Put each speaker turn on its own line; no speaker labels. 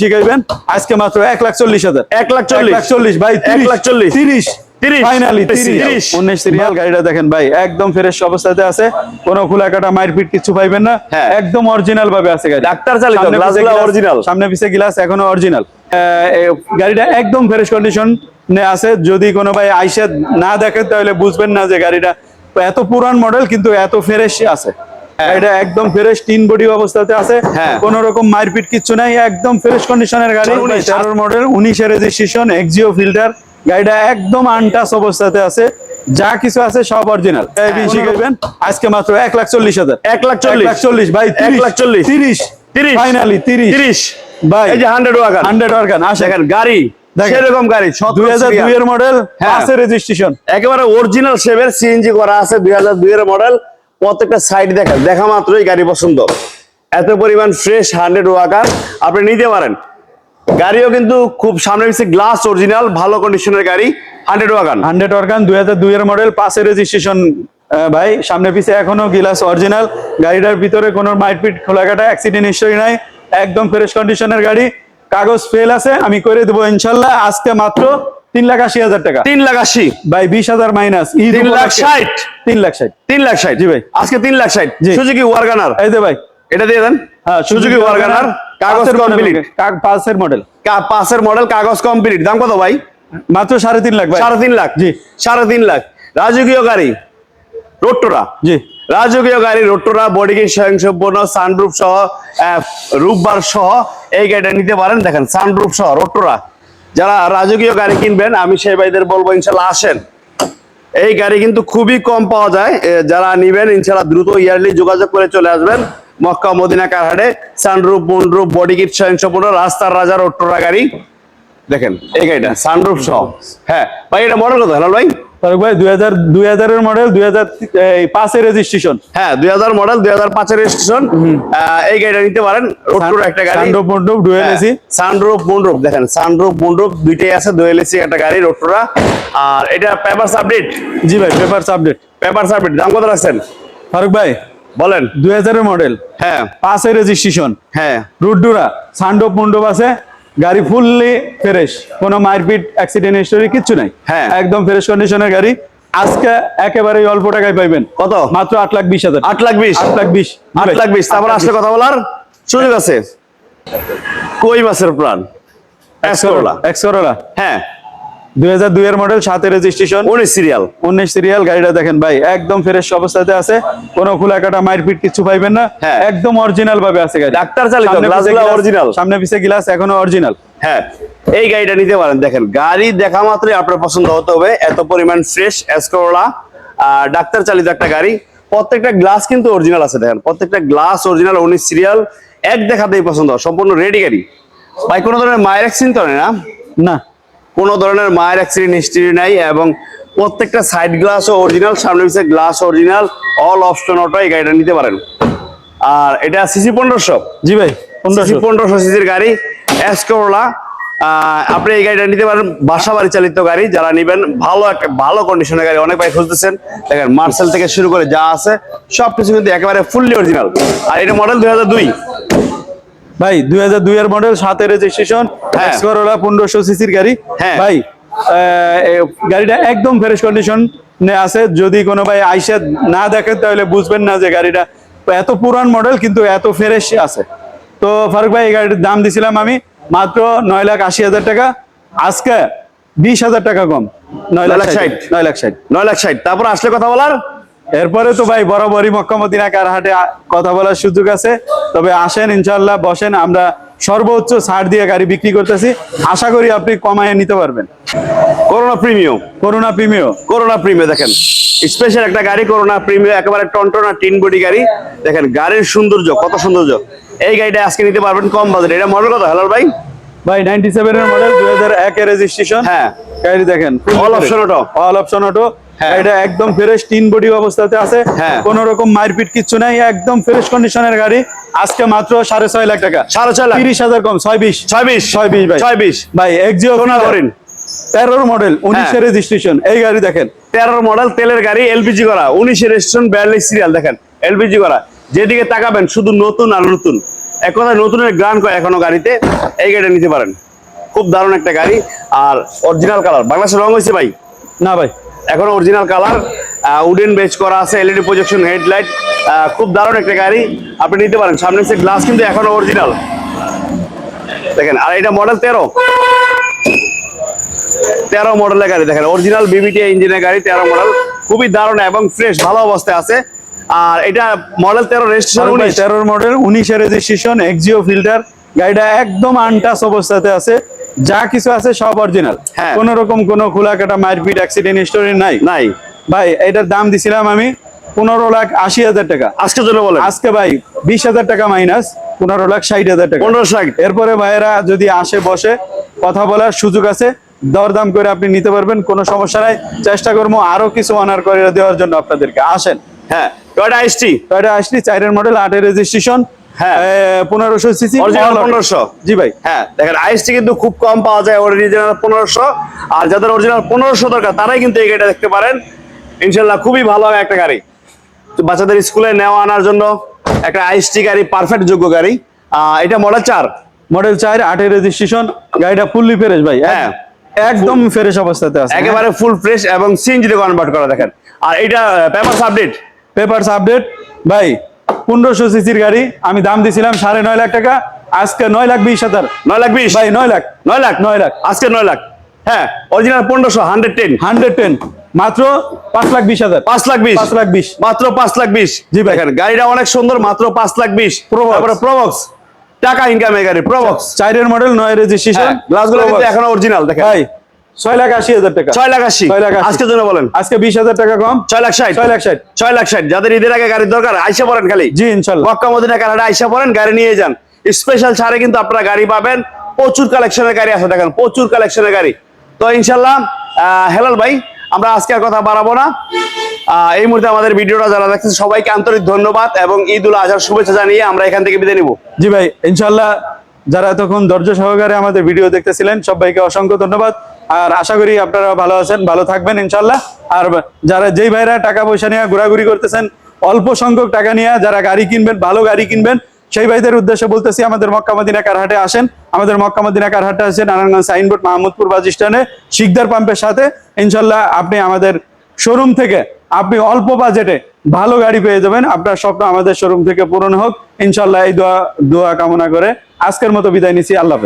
শিখাইবেন আজকে মাত্র এক লাখ চল্লিশ হাজার।
এক লাখ চল্লিশ।
চল্লিশ ভাই
এক লাখ চল্লিশ।
তিরিশ। ফাইনালি উনিশ সিরিয়াল গাড়িটা দেখেন ভাই একদম ফ্রেশ অবস্থাতে আছে। কোনো খোলা কাটা মারপিট কিছু পাইবেন না। একদম অরিজিনাল ভাবে আছে গাড়ি
ডাক্তার চালিত,
সামনে
glass
পিছে
গুলো
glass-
original।
সামনে পিছে গ্লাস এখনও অরিজিনাল গাড়িটা একদম ফ্রেশ কন্ডিশন আছে। যদি কোনো ভাই আইসে না দেখে তাহলে বুঝবেন না যে গাড়িটা এত পুরান মডেল কিন্তু এত ফ্রেশ আছে। এটা একদম ফ্রেশ তিন বডি অবস্থাতে আছে।
হ্যাঁ।
কোন রকম মারপিট কিচ্ছু নাই একদম ফ্রেশ কন্ডিশনের গাড়ি। তেরোর মডেল উনিশের রেজিস্ট্রেশন এক্সিও ফিল্টার গাড়িটা একদম আনটাচ অবস্থাতে আছে। যা কিছু আছে সব অরিজিনাল শিখাইবেন আজকে মাত্র এক লাখ চল্লিশ হাজার।
এক লাখ চল্লিশ।
চল্লিশ ভাই
এক লাখ চল্লিশ।
তিরিশ।
তিরিশ।
ফাইনালি তিরিশ।
তিরিশ।
ভাই
এই যে হান্ড্রেড ওয়াগান
হান্ড্রেড অর্গান আসেন।
গাড়ি
দেখেন।
সেরকম গাড়ি
দুই হাজার দুই এর মডেল
হ্যাঁ।
পাঁচের রেজিস্ট্রেশন
একেবারে অরিজিনাল শেপের সিএনজি করা আছে দুই হাজার দুই এর মডেল প্রত্যেকটা সাইড দেখেন দেখা মাত্রই গাড়ি পছন্দ। এত পরিমাণ ফ্রেশ হান্ড্রেড ওয়াগান আপনি নিতে পারেন। গাড়িও কিন্তু খুব সামনে পিছিয়ে গ্লাস অরিজিনাল ভালো কন্ডিশনের গাড়ি হান্ড্রেড ওয়াগান
হান্ড্রেড অর্গান দুই হাজার দুই এর মডেল পাঁচের রেজিস্ট্রেশন ভাই সামনে পিছে এখনও গিলাস অরিজিনাল গাড়িটার ভিতরে কোনো মাইটপিট খোলাকাটা অ্যাক্সিডেন্ট হিস্টরি নাই, একদম ফ্রেশ কন্ডিশনের গাড়ি। কাগজ ফেল আছে, আমি করে দেবো ইনশাল্লাহ, আজকে মাত্র তিন লাখ আশি হাজার টাকা।
তিন লাখ আশি।
ভাই বিশ হাজার মাইনাস
তিন লাখ ষাট।
তিন লাখ ষাট।
তিন লাখ ষাট।
জি ভাই।
আজকে তিন লাখ ষাট। ওয়ারগানার।
এই যে ভাই।
এটা দিয়ে দেন।
হ্যাঁ
সুজুকি ওয়ারগানার। কাগজ কমপ্লিট
পাঁচের মডেল
পাঁচের মডেল কাগজ কমপ্লিট দাম কত ভাই?
মাত্র সাড়ে তিন লাখ
সাড়ে তিন লাখ।
জি।
সাড়ে তিন লাখ। রাজকীয় গাড়ি রোট্টোরা।
জি।
রাজকীয় গাড়ি রোট্টোরা বডি কিট স্বয়ংসম্পূর্ণ সানরুফ সহ রূপবার সহ এই গাড়িটা নিতে পারেন। দেখেন সানরুফ সহ রোট্টোরা। যারা রাজকীয় গাড়ি কিনবেন, আমি সেই ভাইদের বলব ইনশাল্লাহ আসেন। এই গাড়ি কিন্তু খুবই কম পাওয়া যায়। যারা নিবেন ইনশাল্লাহ দ্রুত ইয়ারলি যোগাযোগ করে চলে আসবেন। মক্কা, মদিনা, কারহাটে সানরুপ মুনরুফ বডি কিট স্বয়ংসম্পূর্ণ রাস্তার রাজার রোট্টোরা গাড়ি। দেখেন এই গাড়িটা সানরুফ সহ। হ্যাঁ ভাই এটা মডেল কত হেলাল ভাই?
ফারুক ভাই দুই হাজার দুই হাজারের মডেল দুই হাজার পাঁচের রেজিস্ট্রেশন
হ্যাঁ দুই হাজার মডেল দুই হাজার পাঁচের রেজিস্ট্রেশন এই গাড়িটা নিতে পারেন রোট্টোরা একটা গাড়ি।
সানরুফ মন্ডপ ডুয়েল এসি
সানরুফ মুনরুফ দেখেন সানরুফ মুনরুফ দুইটাই আছে দুয়েল এসি একটা গাড়ি রোট্টোরা আর এটা পেপারস আপডেট
জি ভাই পেপারস আপডেট
পেপারস আপডেট দাম কত রাখছেন?
ফারুক ভাই
বলেন।
দুই হাজারের মডেল
হ্যাঁ।
পাঁচের রেজিস্ট্রেশন
হ্যাঁ।
রুডুরা সান্ডপ মন্ডপ আছে। গাড়ি ফুললি ফ্রেশ কোনো মারপিট অ্যাক্সিডেন্ট হিস্টোরি কিছু নাই।
হ্যাঁ।
একদম ফ্রেশ কন্ডিশনের গাড়ি। আজকে একেবারে অল্প টাকায় পাইবেন।
কত?
মাত্র আট লাখ বিশ হাজার।
আট লাখ বিশ?
আট লাখ বিশ।
আট লাখ বিশ। তারপর আসলে কথা বলার চলে গেছে কই মাসের প্ল্যান এসকোলা
এক্সকরোলা
হ্যাঁ।
দুই হাজার দুই এর মডেল সাতের রেজিস্ট্রেশন
উনিশ সিরিয়াল
উনিশ সিরিয়াল গাড়িটা দেখেন ভাই একদম ফ্রেশ অবস্থাতে আছে। কোনো খোলা কাটা মারপিট কিছু পাইবেন না।
হ্যাঁ।
একদম অরিজিনাল ভাবে আছে গাড়ি।
ডাক্তার চালিত,
সামনে
glass
পিছে
গুলো
সামনে পিছে গ্লাস এখনও অরিজিনাল
হ্যাঁ এই গাড়িটা নিতে পারেন। দেখেন গাড়ি দেখা মাত্রই আপনার পছন্দ হতে হবে। এত পরিমাণ ফ্রেশ এসকোলা ডাক্তার চালিত একটা গাড়ি। প্রত্যেকটা গ্লাস কিন্তু অরিজিনাল আছে দেখেন। প্রত্যেকটা গ্লাস অরিজিনাল উনিশ সিরিয়াল এক দেখাতেই পছন্দ সম্পূর্ণ রেডি গাড়ি। ভাই কোনো ধরনের মায়ের অ্যাক্সিডেন্ট তো নেই না?
না।
কোনো ধরনের মায়ের অ্যাক্সিডেন্ট হিস্ট্রি নাই এবং প্রত্যেকটা সাইড গ্লাসও অরিজিনাল সামনে পিছিয়ে glass original all option auto এই গাড়িটা নিতে পারেন। আর এটা সিসি পনেরোশো।
জি ভাই পনেরোশো।
পনেরোশো সিসির গাড়ি করোলা আপনি এই গাড়িটা নিতে পারেন বাসা বাড়ি চালিত গাড়ি যারা নিবেন ভালো একটা ভালো কন্ডিশনের গাড়ি অনেক ভাই খুঁজতেছেন। দেখেন মার্সেল থেকে শুরু করে যা আছে সবকিছু কিন্তু একেবারে ফুললি অরিজিনাল আর এটা মডেল দুই হাজার দুই।
ভাই দুই হাজার দুই এর মডেল সাতের রেজিস্ট্রেশন
হ্যাঁ।
এক্সকরোলা পনেরোশো সিসির গাড়ি।
হ্যাঁ।
ভাই গাড়িটা একদম ফ্রেশ কন্ডিশন আছে। যদি কোনো ভাই আইসা না দেখে তাহলে বুঝবেন না যে গাড়িটা এত পুরান মডেল কিন্তু এত ফ্রেশ আছে। তো ফারুক ভাই এই গাড়ির দাম দিছিলাম আমি মাত্র নয় লাখ আশি হাজার টাকা। আজকে বিশ হাজার টাকা কম। নয় লাখ ষাট। নয় লাখ ষাট।
নয় লাখ ষাট। তারপর আসলে কথা বলার?
এরপরে তো ভাই বরাবরই মক্কা মদিনা কারহাটে কথা বলার সুযোগ আছে। তবে আসেন ইনশাল্লাহ বসেন আমরা সর্বোচ্চ ছাড় দিয়ে গাড়ি বিক্রি করতেছি। আশা করি আপনি কমায় নিতে পারবেন।
Corona premium
Corona Premio
Corona premium দেখেন। স্পেশাল একটা গাড়ি করোনা প্রিমিয়াম একেবারে টনটনা টিন বডি গাড়ি। দেখেন গাড়ির সৌন্দর্য কত সৌন্দর্য। এই গাড়িটা আজকে নিতে পারবেন কম বাজারে এটা মডেল কত হেলাল ভাই?
ভাই নাইনটি সেভেন এর মডেল দুই হাজার একের রেজিস্ট্রেশন
হ্যাঁ।
গাড়ি দেখেন
All option auto।
All option auto. এটা একদম ফ্রেশ তিন বডি অবস্থাতে আছে।
হ্যাঁ।
কোন রকম মারপিট কিচ্ছু নাই একদম ফ্রেশ কন্ডিশনের গাড়ি। আজকে মাত্র সাড়ে ছয় লাখ টাকা।
সাড়ে ছয় লাখ?
তিরিশ হাজার কম ছয় বিশ।
ছয় বিশ?
ছয় বিশ ভাই।
ছয় বিশ?
ভাই এক্সিও
সোনা হরিণ।
তেরোর মডেল উনিশের
হ্যাঁ।
রেজিস্ট্রেশন এই গাড়ি দেখেন।
তেরোর মডেল তেলের গাড়ি এলপিজি করা। উনিশের রেজিস্ট্রেশন বিয়াল্লিশ সিরিয়াল দেখেন। এলপিজি করা। যেদিকে তাকাবেন শুধু নতুন আর নতুন। এক কথায় নতুনের গ্রান্ড কয় এখনও গাড়িতে? এই গাড়িটা নিতে পারেন। খুব দারুণ একটা গাড়ি। আর অরিজিনাল কালার বাংলাদেশের রং হয়েছে ভাই?
না ভাই।
এখন অরিজিনাল কালার উডেন বেচ করা আছে এলইডি প্রজেকশন হেডলাইট খুব দারুণ একটা গাড়ি। আপনি নিতে পারেন। সামনে সে গ্লাস কিন্তু এখনও অরিজিনাল দেখেন আর এটা মডেল তেরো। তেরো মডেলের গাড়ি দেখেন অরিজিনাল বিবিটি ইঞ্জিনের গাড়ি তেরো মডেল খুবই দারুণ এবং ফ্রেশ ভালো অবস্থায় আছে। আর এটা মডেল তেরো রেজিস্ট্রেশন উনিশ।
তেরোর মডেল উনিশের রেজিস্ট্রেশন এক্সিও ফিল্টার গাড়িটা একদম আনটাচ অবস্থাতে আছে। যা কিছু আছে সব অরিজিনাল
হ্যাঁ।
কোন রকম কোনো খোলা কাটা মারপিট অ্যাক্সিডেন্ট স্টোরি নাই।
নাই।
ভাই এটার দাম দিছিলাম আমি পনেরো লাখ আশি হাজার টাকা।
আজকে জন্য বলেন।
আজকে ভাই বিশ হাজার টাকা মাইনাস পনেরো লাখ ষাট হাজার টাকা।
পনেরো ষাট।
এরপরে ভাইয়েরা যদি আসে বসে কথা বলার সুযোগ আছে দরদাম করে আপনি নিতে পারবেন কোনো সমস্যা নাই। চেষ্টা করব আরও কিছু অনার করে দেওয়ার জন্য আপনাদেরকে। আসেন।
হ্যাঁ টয়টা আইসটি
টয়টা আসলি চারের মডেল আটের রেজিস্ট্রেশন
হ্যাঁ।
পনেরোশো সিসি
1500
জি ভাই।
হ্যাঁ দেখেন আইসটি কিন্তু খুব কম পাওয়া যায় অরিজিনাল পনেরোশো। আর যাদের অরিজিনাল পনেরোশো দরকার তারাই কিন্তু এই গাড়িটা দেখতে পারেন। ইনশাল্লাহ খুবই ভালো একটা গাড়ি। বাচ্চাদের স্কুলে নেওয়া আনার জন্য একটা আইসটি গাড়ি পারফেক্ট যোগ্য গাড়ি। এটা মডেল চার।
মডেল চার আটের রেজিস্ট্রেশন গাড়িটা ফুললি ফ্রেশ ভাই
হ্যাঁ।
একদম ফ্রেশ অবস্থাতে আছে।
একেবারে ফুল ফ্রেশ এবং সিএনজিতে কনভার্ট করা দেখেন। আর এটা পেপারস আপডেট
পেপারস আপডেট ভাই পনেরোশো সিসির গাড়ি আমি দাম দিছিলাম সাড়ে নয় লাখ টাকা আজকে নয় লাখ বিশ হাজার।
নয় লাখ বিশ?
ভাই নয় লাখ।
নয় লাখ?
নয় লাখ।
আজকে নয় লাখ? হ্যাঁ অরিজিনাল পনেরোশো হান্ড্রেড টেন
হান্ড্রেড টেন মাত্র পাঁচ লাখ বিশ হাজার।
পাঁচ লাখ বিশ?
পাঁচ লাখ বিশ।
মাত্র পাঁচ লাখ বিশ?
জি ভাই।
গাড়িটা অনেক সুন্দর মাত্র পাঁচ লাখ বিশ। প্রবক্স টাকা ইনকামের গাড়ি প্রবক্স
চারের মডেল নয় রেজিস্ট্রেশন
গ্লাসগুলো কিন্তু এখনও অরিজিনাল দেখেন।
ভাই ছয় লাখ আশি হাজার টাকা।
ছয় লাখ আশি।
ছয় লাখ আশি।
আজকের জন্য বলেন।
আজকে বিশ হাজার টাকা কম।
ছয় লাখ ষাট।
ছয় লাখ ষাট।
ছয় লাখ ষাট। যাদের ঈদের আগে গাড়ির দরকার আইসা পড়েন খালি।
জি ইনশাল্লাহ।
মক্কা মদিনা কানাডা আইসা পড়েন গাড়ি নিয়ে যান। স্পেশাল ছাড়ে কিন্তু আপনারা গাড়ি পাবেন। প্রচুর কালেকশনের গাড়ি আছে দেখেন প্রচুর কালেকশনের গাড়ি। তো ইনশাল্লাহ আহ, হেলাল ভাই আমরা আজকে আর কথা বাড়াবো না। এই মুহূর্তে আমাদের ভিডিওটা যারা দেখছেন, সবাইকে আন্তরিক ধন্যবাদ এবং ঈদ উল আজহার শুভেচ্ছা জানিয়ে আমরা এখান থেকে বিদায় নিব।
জি ভাই ইনশাল্লাহ যারা এতক্ষণ ধৈর্য সহকারে আমাদের ভিডিও দেখতেছিলেন, সবাইকে অসংখ্য ধন্যবাদ। আর আশা করি আপনারা ভালো আছেন, ভালো থাকবেন ইনশাল্লাহ আর যারা যেই ভাইরা টাকা পয়সা নিয়ে ঘোরাঘুরি করতেছেন, অল্প সংখ্যক টাকা নিয়ে যারা গাড়ি কিনবেন, ভালো গাড়ি কিনবেন, সেই ভাইদের উদ্দেশ্যে বলতেছি আমাদের মক্কা মদিনা কারহাটে আসেন। আমাদের মক্কা মদিনা কারহাটে আছে, নারায়ণগঞ্জ সাইনবোর্ড, মাহমুদপুর বাস স্ট্যান্ডে, শিকদার পাম্পের সাথে। ইনশাল্লাহ আপনি আমাদের শোরুম থেকে আপনি অল্প বাজেটে ভালো গাড়ি পেয়ে যাবেন। আপনার স্বপ্ন আমাদের শোরুম থেকে পূরণ হোক। ইনশাল্লাহ এই দোয়া দোয়া কামনা করে আজকের মতো বিদায় নিচ্ছি। আল্লাহ